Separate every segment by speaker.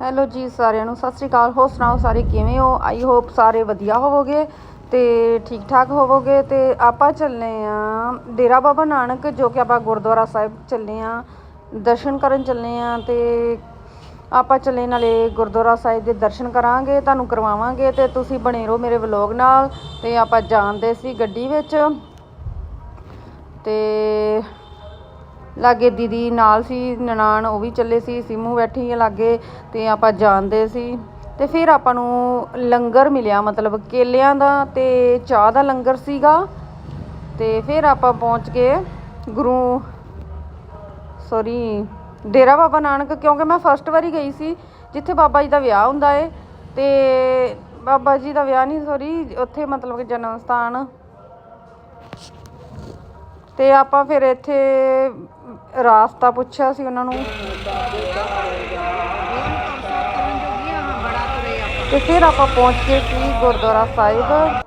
Speaker 1: Hello ਜੀ ਸਾਰਿਆਂ ਨੂੰ, ਸਤਿ ਸ੍ਰੀ ਅਕਾਲ। ਹੋ ਸੁਣਾਓ ਸਾਰੇ ਕਿਵੇਂ ਹੋ? ਆਈ ਹੋਪ ਸਾਰੇ ਵਧੀਆ ਹੋਵੋਗੇ ਤੇ ਠੀਕ ਠਾਕ ਹੋਵੋਗੇ ਤੇ ਆਪਾਂ ਚੱਲੇ ਆ ਡੇਰਾ ਬਾਬਾ ਨਾਨਕ, ਜੋ ਕਿ ਆਪਾਂ ਗੁਰਦੁਆਰਾ ਸਾਹਿਬ ਚੱਲੇ ਆ, ਦਰਸ਼ਨ ਕਰਨ ਚੱਲੇ ਆ ਤੇ ਆਪਾਂ ਚੱਲੇ ਨਾਲੇ ਗੁਰਦੁਆਰਾ ਸਾਹਿਬ ਦੇ ਦਰਸ਼ਨ ਕਰਾਂਗੇ, ਤੁਹਾਨੂੰ ਕਰਵਾਵਾਂਗੇ ਤੇ ਤੁਸੀਂ ਬਣੇ ਰਹੋ ਮੇਰੇ ਵਲੌਗ ਨਾਲ ਤੇ ਆਪਾਂ ਜਾਂਦੇ ਸੀ ਗੱਡੀ ਵਿੱਚ ਤੇ ਲਾਗੇ ਦੀਦੀ ਨਾਲ ਸੀ, ਨਨਾਣ ਉਹ ਵੀ ਚੱਲੇ ਸੀ, ਸਿਮੂ ਬੈਠੀ ਹੈ ਲਾਗੇ ਤੇ ਆਪਾਂ ਜਾਣਦੇ ਸੀ। ਤੇ ਫਿਰ ਆਪਾਂ ਨੂੰ ਲੰਗਰ ਮਿਲਿਆ, ਮਤਲਬ ਕੇਲਿਆਂ ਦਾ ਤੇ ਚਾਹ ਦਾ ਲੰਗਰ ਸੀਗਾ। ਤੇ ਫਿਰ ਆਪਾਂ ਪਹੁੰਚ ਗਏ ਗੁਰੂ ਸੌਰੀ ਡੇਰਾ ਬਾਬਾ ਨਾਨਕ, ਕਿਉਂਕਿ ਮੈਂ ਫਸਟ ਵਾਰੀ ਗਈ ਸੀ, ਜਿੱਥੇ ਬਾਬਾ ਜੀ ਦਾ ਵਿਆਹ ਹੁੰਦਾ ਏ। ਤੇ ਬਾਬਾ ਜੀ ਦਾ ਵਿਆਹ ਨਹੀਂ ਸੌਰੀ ਉੱਥੇ ਮਤਲਬ ਕਿ ਜਨਮ ਸਥਾਨ। ਤੇ ਆਪਾਂ ਫਿਰ ਇੱਥੇ ਰਾਸਤਾ ਪੁੱਛਿਆ ਸੀ ਉਹਨਾਂ ਨੂੰ। ਤੇ ਫਿਰ ਆਪਾਂ ਪਹੁੰਚ ਗਏ ਸੀ ਗੁਰਦੁਆਰਾ ਸਾਹਿਬ।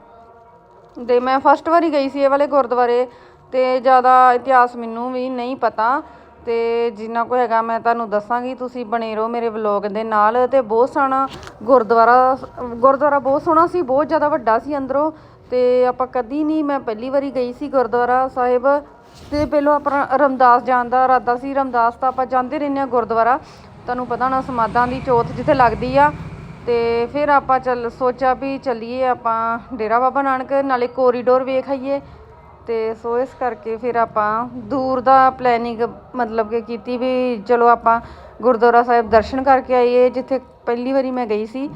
Speaker 1: ਦੇ ਮੈਂ ਫਸਟ ਵਾਰੀ ਗਈ ਸੀ ਇਹ ਵਾਲੇ ਗੁਰਦੁਆਰੇ, ਤੇ ਜ਼ਿਆਦਾ ਇਤਿਹਾਸ ਮੈਨੂੰ ਵੀ ਨਹੀਂ ਪਤਾ। ਤੇ ਜਿੰਨਾ ਕੋ ਹੈਗਾ ਮੈਂ ਤੁਹਾਨੂੰ ਦੱਸਾਂਗੀ, ਤੁਸੀਂ ਬਣੇ ਰਹੋ ਮੇਰੇ ਵਲੌਗ ਦੇ ਨਾਲ। ਤੇ ਬਹੁਤ ਸੋਹਣਾ ਗੁਰਦੁਆਰਾ ਗੁਰਦੁਆਰਾ ਬਹੁਤ ਸੋਹਣਾ ਸੀ, ਬਹੁਤ ਜ਼ਿਆਦਾ ਵੱਡਾ ਸੀ ਅੰਦਰੋਂ। ਤੇ ਆਪਾਂ ਕਦੀ ਨਹੀਂ, ਮੈਂ ਪਹਿਲੀ ਵਾਰੀ ਗਈ ਸੀ ਗੁਰਦੁਆਰਾ ਸਾਹਿਬ। ਤੇ ਪਹਿਲਾਂ ਆਪਣਾ ਰਮਦਾਸ ਜਾਣ ਦਾ ਇਰਾਦਾ ਸੀ। ਰਮਦਾਸ ਤਾਂ ਆਪਾਂ ਜਾਂਦੇ ਰਹਿੰਦੇ ਆ ਗੁਰਦੁਆਰਾ। ਤੁਹਾਨੂੰ ਪਤਾ ਹੋਣਾ ਸਮਾਧਾਂ ਦੀ ਚੌਥ ਜਿੱਥੇ ਲੱਗਦੀ ਆ। ਤੇ ਫਿਰ ਆਪਾਂ ਚੱਲ ਸੋਚਿਆ ਵੀ ਚੱਲੀਏ ਆਪਾਂ ਡੇਰਾ ਬਾਬਾ ਨਾਨਕ, ਨਾਲੇ ਕੋਰੀਡੋਰ ਵੇਖ ਆਈਏ। ਤੇ ਸੋ ਇਸ ਕਰਕੇ ਫਿਰ ਆਪਾਂ ਦੂਰ ਦਾ ਪਲੈਨਿੰਗ ਮਤਲਬ ਕਿ ਕੀਤੀ ਵੀ ਚਲੋ ਆਪਾਂ ਗੁਰਦੁਆਰਾ ਸਾਹਿਬ ਦਰਸ਼ਨ ਕਰਕੇ ਆਈਏ, ਜਿੱਥੇ ਪਹਿਲੀ ਵਾਰੀ ਮੈਂ ਗਈ ਸੀ।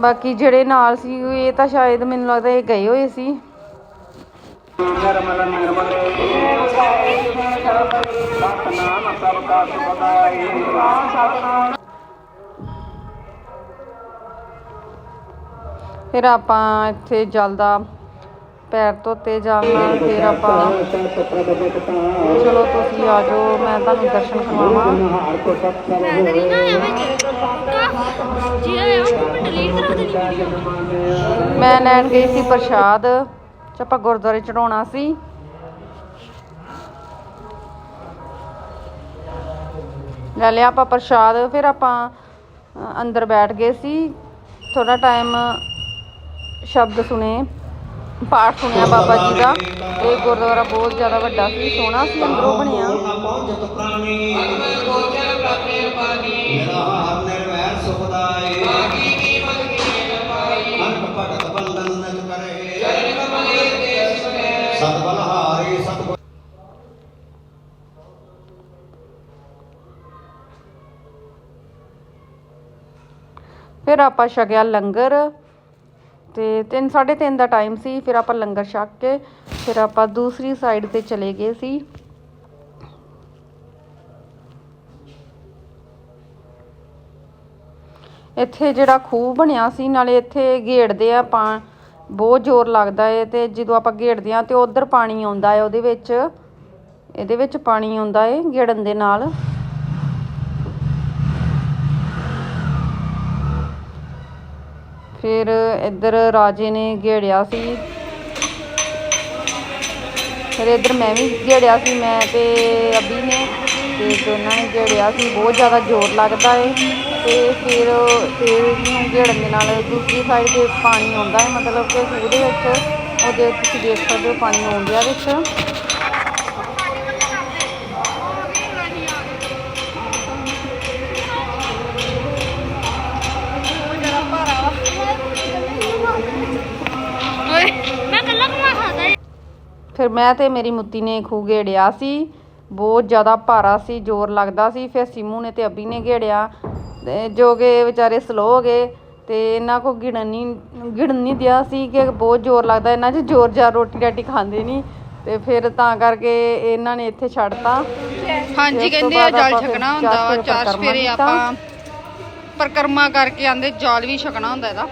Speaker 1: ਬਾਕੀ ਜਿਹੜੇ ਨਾਲ ਸੀ, ਇਹ ਤਾਂ ਸ਼ਾਇਦ ਮੈਨੂੰ ਲੱਗਦਾ ਇਹ ਗਏ ਹੋਏ ਸੀ।
Speaker 2: ਨਿਰਮਲ ਨਿਰਮਲ ਸਤਨਾਮ ਸਭ ਕਾ ਸੁਭਾਈ
Speaker 1: ਫਿਰ ਆਪਾਂ ਇੱਥੇ ਜਲਦਾ ਪੈਰ ਧੋਤੇ ਜਾਣ ਨਾਲ ਫਿਰ ਆਪਾਂ ਚਲੋ ਤੁਸੀਂ ਆ ਜਾਓ, ਮੈਂ ਤੁਹਾਨੂੰ ਦਰਸ਼ਨ ਕਰਵਾਵਾਂ
Speaker 3: ਮੈਂ
Speaker 1: ਲੈਣ ਗਈ ਸੀ ਪ੍ਰਸ਼ਾਦ। ਚ ਆਪਾਂ ਗੁਰਦੁਆਰੇ ਚੜਾਉਣਾ ਸੀ। ਲੈ ਲਿਆ ਆਪਾਂ ਪ੍ਰਸ਼ਾਦ, ਫਿਰ ਆਪਾਂ ਅੰਦਰ ਬੈਠ ਗਏ ਸੀ। ਥੋੜਾ ਟਾਈਮ ਸ਼ਬਦ ਸੁਣੇ, ਪਾਠ ਸੁਣਿਆ ਬਾਬਾ ਜੀ ਦਾ। ਇਹ ਗੁਰਦੁਆਰਾ ਬਹੁਤ ਜ਼ਿਆਦਾ ਵੱਡਾ ਸੀ, ਸੋਹਣਾ ਸੀ, ਅੰਦਰੋਂ ਬਣਿਆ।
Speaker 2: ਮੇਰਾ ਹਾਰ ਨਿਰਵੈਰ ਸੁਖਦਾਈ
Speaker 1: ਫਿਰ ਆਪਾਂ ਛਕਿਆ ਲੰਗਰ ਤੇ ਤਿੰਨ, ਸਾਢੇ ਤਿੰਨ ਦਾ ਟਾਈਮ ਸੀ, ਫਿਰ ਆਪਾਂ ਲੰਗਰ ਛਕ ਕੇ ਫਿਰ ਆਪਾਂ ਦੂਸਰੀ ਸਾਈਡ ਤੇ ਚਲੇ ਗਏ ਸੀ। ਇੱਥੇ ਜਿਹੜਾ ਖੂਹ ਬਣਿਆ ਸੀ, ਨਾਲੇ ਇੱਥੇ ਗੇੜਦੇ ਆ ਪਾ ਬਹੁਤ ਜ਼ੋਰ ਲੱਗਦਾ ਏ ਤੇ ਜਦੋਂ ਆਪਾਂ ਗੇੜਦੇ ਆ ਤੇ ਉਧਰ ਪਾਣੀ ਆਉਂਦਾ ਏ ਉਹਦੇ ਵਿੱਚ, ਇਹਦੇ ਵਿੱਚ ਪਾਣੀ ਆਉਂਦਾ ਏ ਗੇੜਨ ਦੇ ਨਾਲ। ਫਿਰ ਇੱਧਰ ਰਾਜੇ ਨੇ ਘੇੜਿਆ ਸੀ। ਫਿਰ ਇੱਧਰ ਮੈਂ ਵੀ ਘੇੜਿਆ ਸੀ, ਮੈਂ ਤੇ ਅਬੀ ਨੇ ਤੇ ਦੋਨਾਂ ਨੇ ਘੇੜਿਆ ਸੀ। ਬਹੁਤ ਜ਼ਿਆਦਾ ਜ਼ੋਰ ਲੱਗਦਾ ਏ ਤੇ ਫਿਰ ਫਿਰ ਨੂੰ ਘੇੜਨ ਦੇ ਨਾਲ ਦੂਸਰੀ ਸਾਈਡ ਤੇ ਪਾਣੀ ਆਉਂਦਾ ਹੈ ਮਤਲਬ ਕਿ ਖੂਹ ਦੇ ਵਿੱਚ, ਉਹਦੇ ਤੁਸੀਂ ਦੇਖ ਸਕਦੇ ਹੋ ਪਾਣੀ ਆਉਂਦਿਆ ਵਿੱਚ।
Speaker 3: ਮੈਂ
Speaker 1: ਤੇ ਮੇਰੀ ਮੁੱਤੀ ਨੇ ਖੂਹ ਘੇੜਿਆ ਸੀ ਬਹੁਤ ਜ਼ਿਆਦਾ ਭਾਰਾ ਸੀ ਜ਼ੋਰ ਲੱਗਦਾ ਸੀ ਫਿਰ ਸਿਮੂ ਨੇ ਤੇ ਅਬੀ ਨੇ ਘੇੜਿਆ ਤੇ ਜੋ ਕਿ ਵਿਚਾਰੇ ਸਲੋ ਹੋ ਗਏ ਤੇ ਇਹਨਾਂ ਕੋ ਗਿਣਨ ਨਹੀਂ ਗਿਣਨ ਨਹੀਂ ਦਿਆ ਸੀ ਕਿ ਬਹੁਤ ਜ਼ੋਰ ਲੱਗਦਾ ਇਹਨਾਂ 'ਚ ਜ਼ੋਰ ਜਾ ਰੋਟੀ ਰਾਟੀ ਖਾਂਦੇ ਨਹੀਂ ਤੇ ਫਿਰ ਤਾਂ ਕਰਕੇ ਇਹਨਾਂ ਨੇ ਇੱਥੇ ਛੱਡਤਾ
Speaker 4: ਹਾਂਜੀ ਕਹਿੰਦੇ ਆ ਜਲ ਛਕਣਾ ਹੁੰਦਾ ਵਾ
Speaker 1: ਚਾਰ
Speaker 4: ਸਵੇਰੇ। ਆਪਾਂ ਪਰਕਰਮਾ ਕਰਕੇ ਆਂਦੇ ਜਲ ਵੀ ਛਕਣਾ ਹੁੰਦਾ ਇਹਦਾ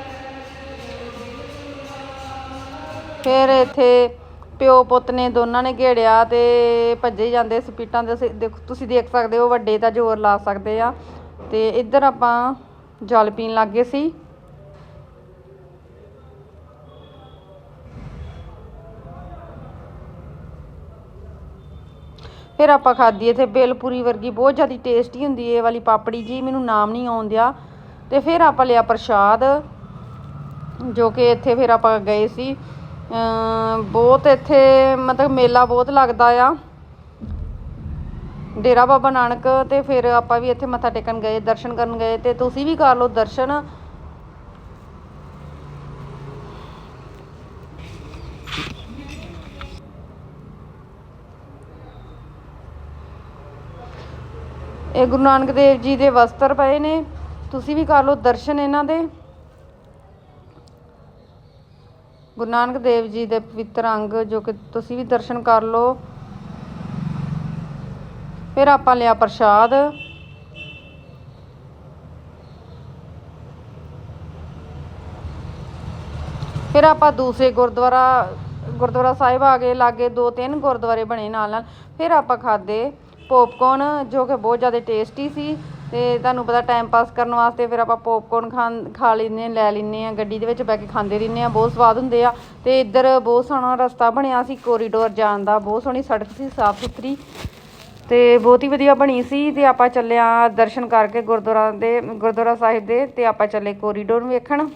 Speaker 1: ਫਿਰ ਇੱਥੇ ਪਿਓ ਪੁੱਤ ਨੇ ਦੋਨਾਂ ਨੇ ਘੇੜਿਆ ਤੇ ਭੱਜੇ ਜਾਂਦੇ ਸਪੀਟਾਂ ਦੇ ਅਸੀਂ- ਦੇਖੋ, ਤੁਸੀਂ ਦੇਖ ਸਕਦੇ ਹੋ, ਵੱਡੇ ਤਾਂ ਜ਼ੋਰ ਲਾ ਸਕਦੇ ਆ। ਤੇ ਇੱਧਰ ਆਪਾਂ ਜਲ ਪੀਣ ਲੱਗ ਗਏ ਸੀ। ਫਿਰ ਆਪਾਂ ਖਾਧੀ ਇੱਥੇ ਬੇਲਪੂਰੀ ਵਰਗੀ, ਬਹੁਤ ਜ਼ਿਆਦਾ ਟੇਸਟੀ ਹੁੰਦੀ ਹੈ ਇਹ ਵਾਲੀ ਪਾਪੜੀ ਜੀ, ਮੈਨੂੰ ਨਾਮ ਨਹੀਂ ਆਉਂਦਿਆ ਤੇ ਫਿਰ ਆਪਾਂ ਲਿਆ ਪ੍ਰਸ਼ਾਦ, ਜੋ ਕਿ ਇੱਥੇ ਫਿਰ ਆਪਾਂ ਗਏ ਸੀ। ਬਹੁਤ ਇੱਥੇ, ਮਤਲਬ ਮੇਲਾ ਬਹੁਤ ਲੱਗਦਾ ਆ। ਡੇਰਾ ਬਾਬਾ ਨਾਨਕ ਤੇ ਫਿਰ ਆਪਾਂ ਵੀ ਇੱਥੇ ਮੱਥਾ ਟੇਕਣ ਗਏ, ਦਰਸ਼ਨ ਕਰਨ ਗਏ ਤੇ ਤੁਸੀਂ ਵੀ ਕਰ ਲਓ ਦਰਸ਼ਨ। ਇਹ ਗੁਰੂ ਨਾਨਕ ਦੇਵ ਜੀ ਦੇ ਵਸਤਰ ਪਏ ਨੇ, ਤੁਸੀਂ ਵੀ ਕਰ ਲਓ ਦਰਸ਼ਨ ਇਹਨਾਂ ਦੇ। ਗੁਰੂ ਨਾਨਕ ਦੇਵ ਜੀ ਦੇ ਪਵਿੱਤਰ ਅੰਗ ਜੋ ਕਿ ਤੁਸੀਂ ਵੀ ਦਰਸ਼ਨ ਕਰ ਲਓ। ਫਿਰ ਆਪਾਂ ਲਿਆ ਪ੍ਰਸ਼ਾਦ। ਫਿਰ ਆਪਾਂ ਦੂਸਰੇ ਗੁਰਦੁਆਰਾ ਗੁਰਦੁਆਰਾ ਸਾਹਿਬ ਆ ਗਏ, ਲਾਗੇ ਦੋ ਤਿੰਨ ਗੁਰਦੁਆਰੇ ਬਣੇ ਨਾਲ ਨਾਲ ਫਿਰ ਆਪਾਂ ਖਾਦੇ ਪੋਪਕੌਰਨ ਜੋ ਕਿ ਬਹੁਤ ਜ਼ਿਆਦਾ ਟੇਸਟੀ ਸੀ। ਤੇ ਤੁਹਾਨੂੰ ਪਤਾ ਟਾਈਮ ਪਾਸ ਕਰਨ ਵਾਸਤੇ ਫਿਰ ਆਪਾਂ ਪੋਪਕੌਰਨ ਖਾਂ, ਖਾ ਲੈਂਦੇ ਲੈ ਲੈਂਦੇ ਆ ਗੱਡੀ ਦੇ ਵਿੱਚ ਬੈ ਕੇ ਖਾਂਦੇ ਰਹਿੰਦੇ ਆ ਬਹੁਤ ਸਵਾਦ ਹੁੰਦੇ ਆ। ਤੇ ਇੱਧਰ ਬਹੁਤ ਸੋਹਣਾ ਰਸਤਾ ਬਣਿਆ ਸੀ ਕੋਰੀਡੋਰ ਜਾਣ ਦਾ, ਬਹੁਤ ਸੋਹਣੀ ਸੜਕ ਸੀ, ਸਾਫ਼ ਸੁਥਰੀ। ਤੇ ਬਹੁਤ ਹੀ ਵਧੀਆ ਬਣੀ ਸੀ ਤੇ ਆਪਾਂ ਚੱਲਿਆ ਦਰਸ਼ਨ ਕਰਕੇ ਗੁਰਦੁਆਰਾ ਦੇ, ਗੁਰਦੁਆਰਾ ਸਾਹਿਬ ਦੇ ਤੇ ਆਪਾਂ ਚੱਲੇ ਕੋਰੀਡੋਰ ਵੇਖਣ।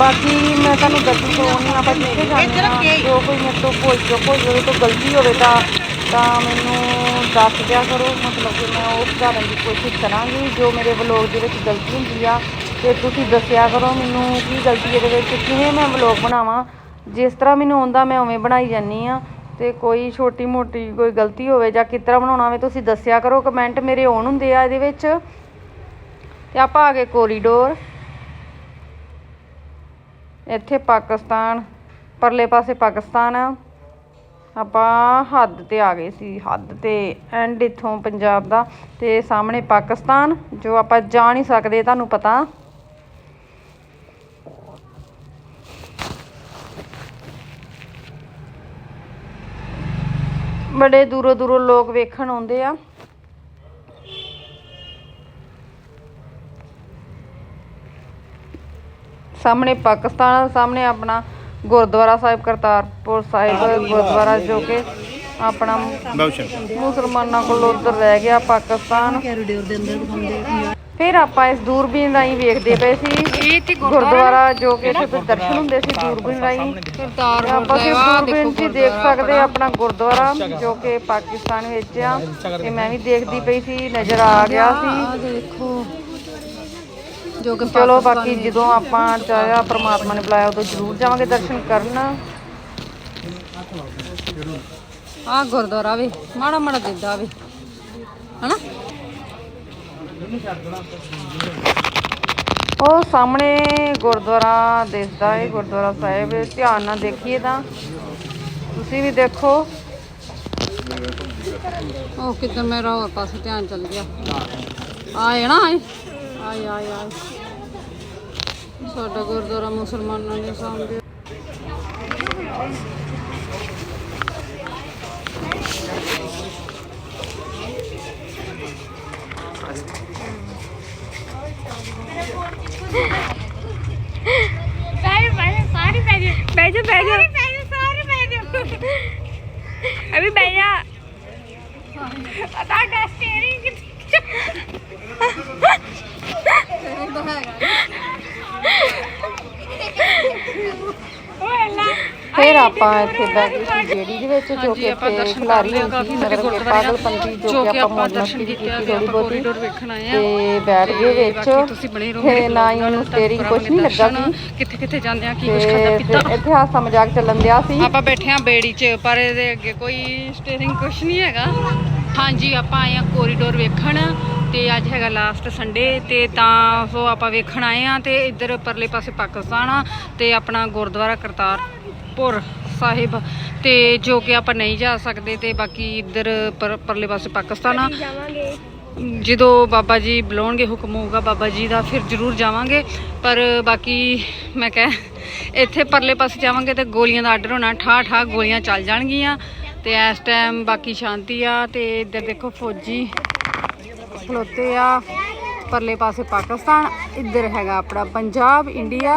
Speaker 1: ਬਾਕੀ ਮੈਂ ਤੁਹਾਨੂੰ ਦੱਸੀ ਨਹੀਂ ਆਪਾਂ ਜਿੱਥੇ ਜਾਂਦੇ ਹਾਂ। ਜੋ ਕੋਈ ਮੇਰੇ ਤੋਂ ਭੁੱਲ ਚੁੱਕ ਹੋਈ ਹੋਵੇ ਤੋਂ ਗਲਤੀ ਹੋਵੇ ਤਾਂ ਤਾਂ ਮੈਨੂੰ ਦੱਸ ਦਿਆ ਕਰੋ। ਮਤਲਬ ਕਿ ਮੈਂ ਉਹ ਸੁਧਾਰਨ ਦੀ ਕੋਸ਼ਿਸ਼ ਕਰਾਂਗੀ ਜੋ ਮੇਰੇ ਵਲੋਗ ਦੇ ਵਿੱਚ ਗਲਤੀ ਹੁੰਦੀ ਆ। ਤੇ ਤੁਸੀਂ ਦੱਸਿਆ ਕਰੋ ਮੈਨੂੰ ਕੀ ਗਲਤੀ ਇਹਦੇ ਵਿੱਚ ਕਿਵੇਂ ਮੈਂ ਵਲੋਗ ਬਣਾਵਾਂ। ਜਿਸ ਤਰ੍ਹਾਂ ਮੈਨੂੰ ਆਉਂਦਾ ਮੈਂ ਉਵੇਂ ਬਣਾਈ ਜਾਂਦੀ ਆ। ਤੇ ਕੋਈ ਛੋਟੀ ਮੋਟੀ ਕੋਈ ਗਲਤੀ ਹੋਵੇ ਜਾਂ ਕਿਸ ਤਰ੍ਹਾਂ ਬਣਾਉਣਾ ਹੋਵੇ ਤੁਸੀਂ ਦੱਸਿਆ ਕਰੋ। ਕਮੈਂਟ ਮੇਰੇ ਆਉਣ ਹੁੰਦੇ ਆ ਇਹਦੇ ਵਿੱਚ। ਤੇ ਆਪਾਂ ਆ ਗਏ ਕੋਰੀਡੋਰ। ਇੱਥੇ ਪਾਕਿਸਤਾਨ, ਪਰਲੇ ਪਾਸੇ ਪਾਕਿਸਤਾਨ ਆ। ਆਪਾਂ ਹੱਦ ਤੇ ਆ ਗਏ ਸੀ, ਹੱਦ ਤੇ ਐਂਡ ਇੱਥੋਂ ਪੰਜਾਬ ਦਾ। ਤੇ ਸਾਹਮਣੇ ਪਾਕਿਸਤਾਨ, ਜੋ ਆਪਾਂ ਜਾ ਨਹੀਂ ਸਕਦੇ, ਤੁਹਾਨੂੰ ਪਤਾ। ਬੜੇ ਦੂਰੋਂ ਦੂਰੋਂ ਲੋਕ ਵੇਖਣ ਆਉਂਦੇ ਆ। ਸਾਹਮਣੇ ਪਾਕਿਸਤਾਨ ਸਾਹਮਣੇ ਆਪਣਾ ਗੁਰਦੁਆਰਾ ਸਾਹਿਬ ਕਰਤਾਰਪੁਰ ਸਾਹਿਬ ਗੁਰਦੁਆਰਾ ਜੋ ਕਿ ਆਪਣਾ ਮੁਸਲਮਾਨਾਂ ਕੋਲ ਉਧਰ ਰਹਿ ਗਿਆ ਪਾਕਿਸਤਾਨ। ਫਿਰ ਆਪਾਂ ਇਸ ਦੂਰਬੀਨ ਰਾਹੀਂ ਵੇਖਦੇ ਪਏ ਸੀ ਗੁਰਦੁਆਰਾ ਜੋ ਕਿ ਇੱਥੇ ਤੋਂ ਦਰਸ਼ਨ ਹੁੰਦੇ ਸੀ ਦੂਰਬੀਨ ਰਾਹੀਂ। ਆਪਾਂ ਫਿਰ ਦੂਰਬੀਨ 'ਚ ਦੇਖ ਸਕਦੇ ਆ ਆਪਣਾ ਗੁਰਦੁਆਰਾ ਜੋ ਕਿ ਪਾਕਿਸਤਾਨ ਵਿੱਚ ਆ। ਤੇ ਮੈਂ ਵੀ ਦੇਖਦੀ ਪਈ ਸੀ ਨਜ਼ਰ ਆ ਗਿਆ ਸੀ।
Speaker 4: ਦੇਖੋ। ਜੋ ਕਿ
Speaker 1: ਚਲੋ ਬਾਕੀ ਜਦੋਂ ਆਪਾਂ ਚਾਹਿਆ ਪ੍ਰਮਾਤਮਾ ਨੇ ਬੁਲਾਇਆ ਉਦੋਂ ਜ਼ਰੂਰ ਜਾਵਾਂਗੇ ਦਰਸ਼ਨ ਕਰਨ।
Speaker 4: ਆ ਗੁਰਦੁਆਰਾ ਵੇ ਮਾੜਾ ਮਾੜਾ ਦਿੰਦਾ ਵੇ ਹਨਾ?
Speaker 1: ਉਹ ਸਾਹਮਣੇ ਗੁਰਦੁਆਰਾ ਦਿਸਦਾ ਹੈ ਗੁਰਦੁਆਰਾ ਸਾਹਿਬ ਧਿਆਨ ਨਾਲ ਦੇਖੀਏ ਤਾਂ। ਤੁਸੀਂ ਵੀ ਦੇਖੋ।
Speaker 4: ਉਹ ਕਿੱਧਰ ਮੇਰਾ ਹੋਰ ਪਾਸੇ ਧਿਆਨ ਚੱਲ ਗਿਆ। ਆਏ ਨਾ ਆਏ। ਆਏ ਆਏ ਆਏ। ਸਾਡਾ ਗੁਰਦੁਆਰਾ ਮੁਸਲਮਾਨਾਂ ਦੇ ਸਾਹਮਣੇ।
Speaker 3: ਸਾਰੇ ਸਾਰੇ ਸਾਰੇ ਬਹਿ ਜਾ। ਬਹਿ ਜਾ ਬਹਿ ਜਾ। ਸਾਰੇ ਬਹਿ ਜਾ ਅਭੀ ਬਹਿ ਜਾ। ਪਤਾ ਗਾ ਸਟੀਅਰਿੰਗ ਓਏ ਲਾ
Speaker 1: ਫਿਰ ਆਪਾਂ ਇੱਥੇ ਗਏ ਸੀ ਜਿਹੜੀ ਦੇ ਵਿੱਚ ਜੋ ਕਿ ਇੱਥੇ ਖਿਲਾਰੀ ਸੀ ਮਤਲਬ ਕਿ ਪਾਗਲਪੰਤੀ ਜੋ ਕਿ ਆਪਾਂ ਮਸਤੀ ਕੀਤੀ ਥੋੜੀ ਬਹੁਤੀ ਤੇ ਬੈਠ ਗਏ ਵਿੱਚ।
Speaker 4: ਤੁਸੀਂ ਬਣੇ ਰਹੋ
Speaker 1: ਤੇ ਨਾ ਹੀ ਉਹਨੂੰ ਸਟੇਰਿੰਗ ਕੁਝ ਨਹੀਂ ਲੱਗਾ ਸੀ।
Speaker 4: ਕਿੱਥੇ ਕਿੱਥੇ ਜਾਂਦੇ ਆ ਕੀ ਕੁਝ ਖਾਦਾ ਪੀਤਾ।
Speaker 1: ਫਿਰ ਇੱਥੇ ਹਾਸਾ ਮਜ਼ਾਕ ਚੱਲਣ ਦਿਆ ਸੀ।
Speaker 4: ਆਪਾਂ ਬੈਠੇ ਆ ਬੇੜੀ 'ਚ ਪਰ ਇਹਦੇ ਅੱਗੇ ਕੋਈ ਸਟੀਅਰਿੰਗ ਕੁਛ ਨਹੀਂ ਹੈਗਾ। ਹਾਂਜੀ ਆਪਾਂ ਆਏ ਆ ਕੋਰੀਡੋਰ ਵੇਖਣ ਤੇ ਅੱਜ ਹੈਗਾ ਲਾਸਟ ਸੰਡੇ ਤੇ ਤਾਂ ਸੋ ਆਪਾਂ ਵੇਖਣ ਆਏ ਆ ਤੇ ਇੱਧਰ ਪਰਲੇ ਪਾਸੇ ਪਾਕਿਸਤਾਨ ਆ ਤੇ ਆਪਣਾ ਗੁਰਦੁਆਰਾ ਕਰਤਾਰਪੁਰ ਸਾਹਿਬ ਤੇ ਜੋ ਕਿ ਆਪਾਂ ਨਹੀਂ ਜਾ ਸਕਦੇ ਤੇ ਬਾਕੀ ਇੱਧਰ ਪਰ- ਪਰਲੇ ਪਾਸੇ ਪਾਕਿਸਤਾਨ ਆ। ਜਦੋਂ ਬਾਬਾ ਜੀ ਬੁਲਾਉਣਗੇ ਹੁਕਮ ਹੋਊਗਾ ਬਾਬਾ ਜੀ ਦਾ ਫਿਰ ਜ਼ਰੂਰ ਜਾਵਾਂਗੇ। ਪਰ ਬਾਕੀ ਮੈਂ ਕਹਿ ਇੱਥੇ ਪਰਲੇ ਪਾਸੇ ਜਾਵਾਂਗੇ ਤੇ ਗੋਲੀਆਂ ਦਾ ਆਰਡਰ ਹੋਣਾ ਠਾ ਠਾ ਗੋਲੀਆਂ ਚੱਲ ਜਾਣਗੀਆਂ।
Speaker 1: ਤੇ ਇਸ ਟਾਈਮ ਬਾਕੀ ਸ਼ਾਂਤੀ ਆ ਤੇ ਇੱਧਰ ਦੇਖੋ ਫੌਜੀ ਖਲੋਤੇ ਆ। ਪਰਲੇ ਪਾਸੇ ਪਾਕਿਸਤਾਨ, ਇੱਧਰ ਹੈਗਾ ਆਪਣਾ ਪੰਜਾਬ ਇੰਡੀਆ